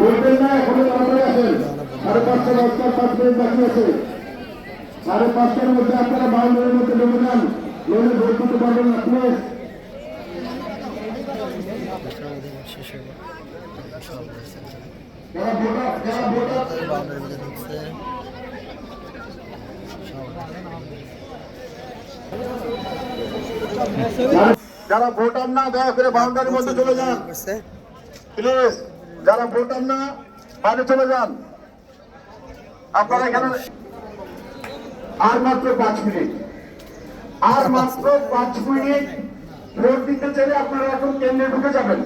বলবেন না এখনও তাড়াতাড়ি আসেন সাড়ে পাঁচটার মধ্যে আপনারা বাউন্ডারির মধ্যে ঢুকে যান নইলে ভোট পারবেন না প্লিজ যারা ভোটার যারা ভোটার যারা ভোটার না, দয়া করে বাউন্ডারির মধ্যে চলে যান। প্লিজ যারা ভোটার না বাইরে চলে যান। আপনারা এখানে আর মাত্র পাঁচ মিনিট। আর মাত্র পাঁচ মিনিট ভোট দিতে চাইলে আপনারা এখন কেন্দ্রে ঢুকে যাবেন।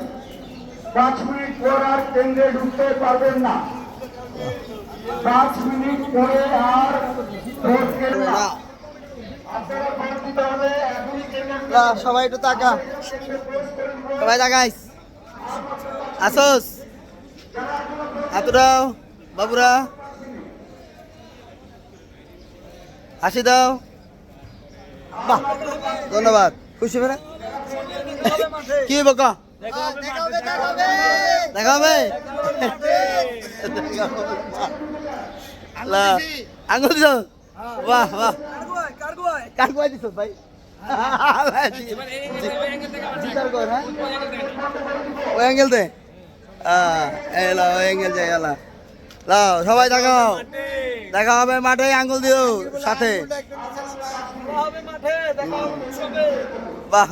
পাঁচ মিনিট পর আর কেন্দ্রে ঢুকতে পারবেন না। পাঁচ মিনিট পরে আর সবাই একটু তাকা। সবাই তাকাইস আসোস। হাতুরাও বাবুরা। হাসি দাও। বাহ, ধন্যবাদ। খুশি ফেরা কি বকা দেখা হবে লা, আঙুল দিছ বাহ বাহ। কার কয় দিছ ভাই। জিতার কর হ্যাঁ? ওই অ্যাঙ্গেল দে। এলা ওই অ্যাঙ্গেল যাই এলা। লাও সবাই দেখাও। দেখা হবে মাঠে আঙ্গুল দিও সাথে। বাহ